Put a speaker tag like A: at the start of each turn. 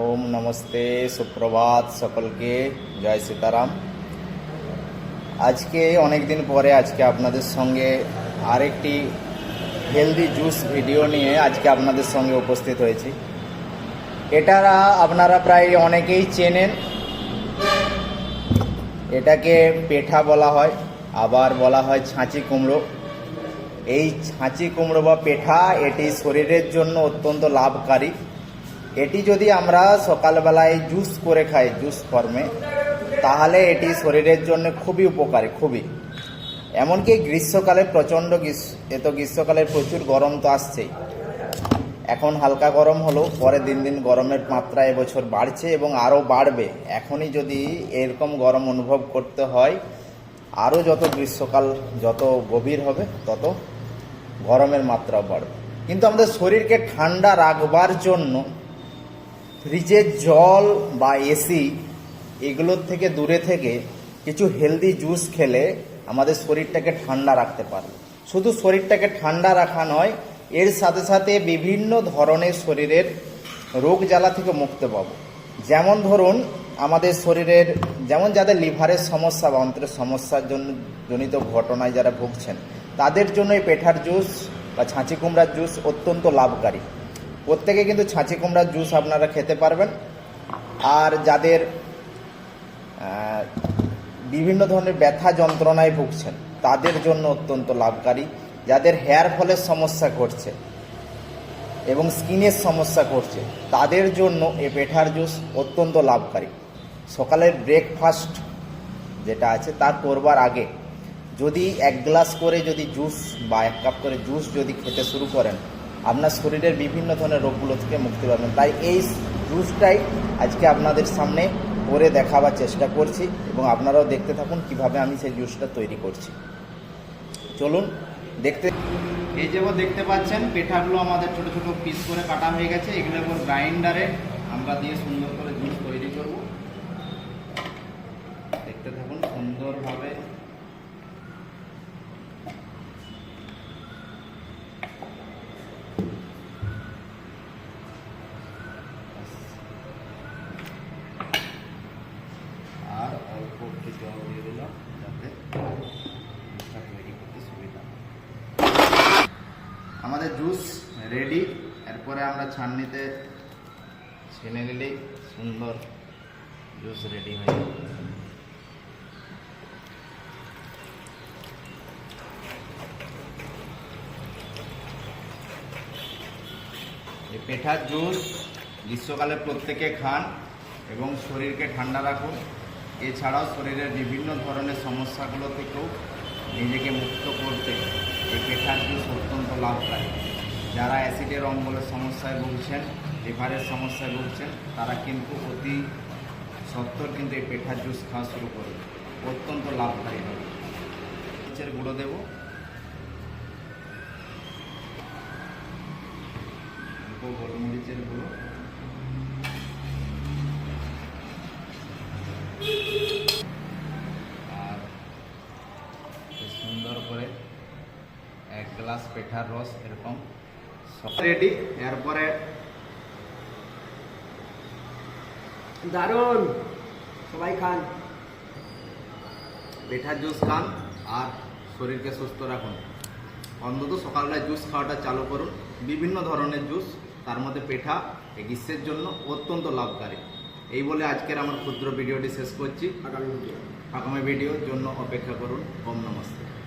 A: ওম নমস্তে সুপ্রভাত সকলকে জয় সীতারাম আজকে অনেক দিন পরে আজকে আপনাদের সঙ্গে আরেকটি হেলদি জুস ভিডিও নিয়ে আজকে আপনাদের সঙ্গে উপস্থিত হয়েছি এটারা আপনারা প্রায় অনেকেই চেনেন এটাকে পেঠা বলা হয়, আবার বলা হয় ছাঁচি কুমড়ো। এই ছাঁচি কুমড়ো বা পেঠা এটি শরীরের জন্য অত্যন্ত লাভকারী। এটি যদি আমরা সকালবেলায় জুস করে খাই, জুস ফর্মে, তাহলে এটি শরীরের জন্য খুবই উপকারী, খুবই। এমনকি গ্রীষ্মকালে প্রচণ্ড গ্রীষ্ম, এ তো গ্রীষ্মকালে প্রচুর গরম তো আসছেই। এখন হালকা গরম হলো পরে দিন দিন গরমের মাত্রা এবছর বাড়ছে এবং আরও বাড়বে। এখনই যদি এরকম গরম অনুভব করতে হয়, আরও যত গ্রীষ্মকাল যত গভীর হবে, তত গরমের মাত্রাও বাড়বে। কিন্তু আমাদের শরীরকে ঠান্ডা রাখবার জন্য ফ্রিজের জল বা এসি এগুলোর থেকে দূরে থেকে কিছু হেলদি জুস খেলে আমাদের শরীরটাকে ঠান্ডা রাখতে পারে। শুধু শরীরটাকে ঠান্ডা রাখা নয়, এর সাথে সাথে বিভিন্ন ধরনের শরীরের রোগ জ্বালা থেকে মুক্তি পাবো। যেমন ধরুন, আমাদের শরীরের, যেমন যাদের লিভারের সমস্যা বা অন্ত্রের সমস্যার জন্য জনিত ঘটনায় যারা ভুগছেন, তাদের জন্য এই পেঠার জুস বা ছাঁচি কুমড়ার জুস অত্যন্ত লাভকারী। প্রত্যেকে কিন্তু ছাঁচি কুমড়ার জুস আপনারা খেতে পারবেন। আর যাদের বিভিন্ন ধরনের ব্যথা যন্ত্রণায় ভুগছেন, তাদের জন্য অত্যন্ত লাভকারী। যাদের হেয়ার ফলের সমস্যা ঘটছে এবং স্কিনের সমস্যা করছে তাদের জন্য এ পেঠার জুস অত্যন্ত লাভকারী। সকালের ব্রেকফাস্ট যেটা আছে, তা করবার আগে যদি এক গ্লাস করে যদি জুস বা এক কাপ করে জুস যদি খেতে শুরু করেন আপনার শরীরের বিভিন্ন ধরনের রোগগুলো থেকে মুক্তি পাবেন। তাই এই জুসটাই আজকে আপনাদের সামনে করে দেখাবার চেষ্টা করছি এবং আপনারাও দেখতে থাকুন কীভাবে আমি সেই জুসটা তৈরি করছি। চলুন, দেখতে এই যে দেখতে পাচ্ছেন, পেঠাগুলো আমাদের ছোট ছোট পিস করে কাটা হয়ে গেছে। এগুলো এবার গ্রাইন্ডারে আমরা দিয়ে সুন্দর করে জুস তৈরি করব। দেখতে থাকুন সুন্দরভাবে আর অল্প একটু জল দিয়ে দিলাম যাতে জুসটা তৈরি করতে সুবিধা হয়। আমাদের জুস, রেডি। এরপরে আমরা ছাননিতে ছেনে নিলেই সুন্দর জুস রেডি হয়ে যাবে। পেঠার জুস গ্রীষ্মকালে প্রত্যেকে খান এবং শরীরকে ঠান্ডা রাখুন। এছাড়াও শরীরের বিভিন্ন ধরনের সমস্যাগুলো থেকেও নিজেকে মুক্ত করতে এই জুস অত্যন্ত লাভকারী যারা অ্যাসিডের অম্বলের সমস্যায় ভুগছেন, লিভারের সমস্যায় ভুগছেন, তারা কিন্তু অতি সত্তর কিন্তু এই পেঠার জুস খাওয়া শুরু করবে। অত্যন্ত লাভকারী হবে নিচের গুঁড়ো দেবো গোলমরিচের গুঁড়ো। সুন্দর করে এক গ্লাস পেঠার রস এরকম রেডি এরপরে
B: দারুণ! সবাই খান।
A: পেঠার জুস খান আর শরীরকে সুস্থ রাখুন। অন্তত সকালবেলায় জুস খাওয়াটা চালু করুন। বিভিন্ন ধরনের জুস তার মধ্যে পেঠা গ্রীষ্মের জন্য অত্যন্ত লাভকারী। এই বলে আজকের আমার ক্ষুদ্র ভিডিওটি শেষ করছি।
B: আগামী ভিডিও।
A: আগামী ভিডিওর জন্য অপেক্ষা করুন। ওম নমস্তে।